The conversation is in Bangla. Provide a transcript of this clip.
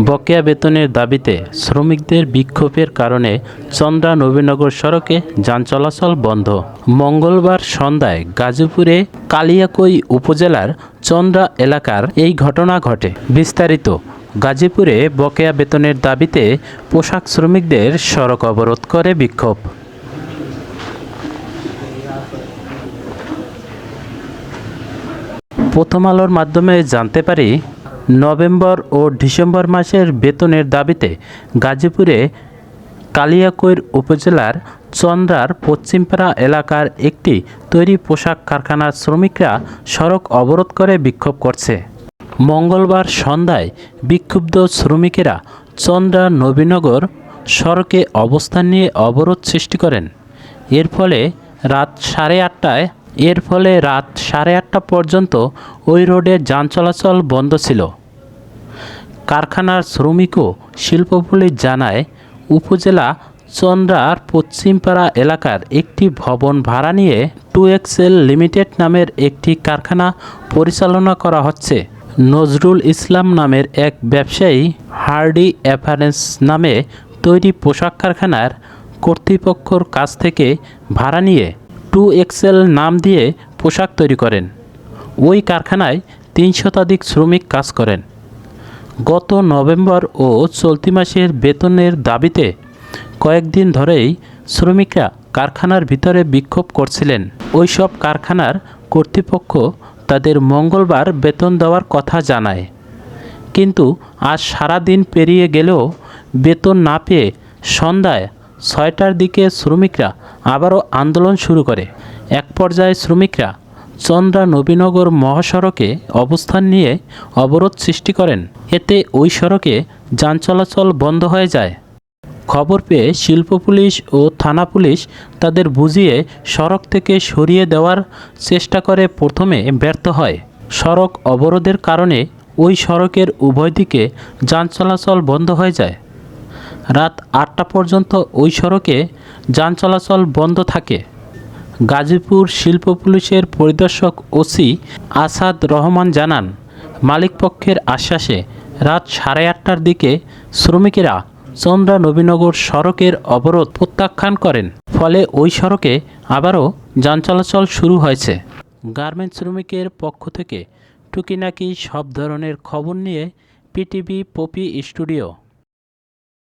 বকেয়া বেতনের দাবিতে শ্রমিকদের বিক্ষোভের কারণে চন্দ্রা নবীনগর সড়কে যান চলাচল বন্ধ। মঙ্গলবার সন্ধ্যায় গাজীপুরে কালিয়াকৈর উপজেলার চন্দ্রা এলাকার এই ঘটনা ঘটে। বিস্তারিত, গাজীপুরে বকেয়া বেতনের দাবিতে পোশাক শ্রমিকদের সড়ক অবরোধ করে বিক্ষোভ। প্রথম আলোর মাধ্যমে জানতে পারি নভেম্বর ও ডিসেম্বর মাসের বেতনের দাবিতে গাজীপুরে কালিয়াকৈর উপজেলার চন্দ্রার পশ্চিমপাড়া এলাকার একটি তৈরি পোশাক কারখানার শ্রমিকরা সড়ক অবরোধ করে বিক্ষোভ করছে। মঙ্গলবার সন্ধ্যায় বিক্ষুব্ধ শ্রমিকেরা চন্দ্রা নবীনগর সড়কে অবস্থান নিয়ে অবরোধ সৃষ্টি করেন। এর ফলে রাত সাড়ে আটটায় এর ফলে রাত সাড়ে আটটা পর্যন্ত ওই রোডে যান চলাচল বন্ধ ছিল। কারখানার শ্রমিক ও শিল্প জানায়, উপজেলা চন্দ্রার পশ্চিমপাড়া এলাকার একটি ভবন ভাড়া নিয়ে টু এক্সেল লিমিটেড নামের একটি কারখানা পরিচালনা করা হচ্ছে। নজরুল ইসলাম নামের এক ব্যবসায়ী হার্ডি অ্যাপারেন্স নামে তৈরি পোশাক কারখানার কর্তৃপক্ষর কাছ থেকে ভাড়া নিয়ে টু এক্সেল নাম দিয়ে পোশাক তৈরি করেন। ওই কারখানায় তিন শতাধিক শ্রমিক কাজ করেন। গত নভেম্বর ও চলতি মাসের বেতনের দাবিতে কয়েকদিন ধরেই শ্রমিকরা কারখানার ভিতরে বিক্ষোভ করছিলেন। ওই সব কারখানার কর্তৃপক্ষ তাদের মঙ্গলবার বেতন দেওয়ার কথা জানায়। কিন্তু আজ সারা দিন পেরিয়ে গেলেও বেতন না পেয়ে সন্ধ্যায় ছয়টার দিকে শ্রমিকরা আবারও আন্দোলন শুরু করে। এক পর্যায়ে শ্রমিকরা চন্দ্রা নবীনগর মহাসড়কে অবস্থান নিয়ে অবরোধ সৃষ্টি করেন। এতে ওই সড়কে যান চলাচল বন্ধ হয়ে যায়। খবর পেয়ে শিল্প পুলিশ ও থানা পুলিশ তাদের বুঝিয়ে সড়ক থেকে সরিয়ে দেওয়ার চেষ্টা করে প্রথমে ব্যর্থ হয়। সড়ক অবরোধের কারণে ওই সড়কের উভয় দিকে যান চলাচল বন্ধ হয়ে যায়। রাত আটটা পর্যন্ত ওই সড়কে যান চলাচল বন্ধ থাকে। গাজীপুর শিল্প পুলিশের পরিদর্শক ওসি আসাদ রহমান জানান মালিকপক্ষের আশ্বাসে রাত সাড়ে আটটার দিকে শ্রমিকেরা চন্দ্রা নবীনগর সড়কের অবরোধ প্রত্যাখ্যান করেন। ফলে ওই সড়কে আবারও যান চলাচল শুরু হয়েছে। গার্মেন্টস শ্রমিকের পক্ষ থেকে টুকিনাকি সব ধরনের খবর নিয়ে পিটিভি পপি স্টুডিও।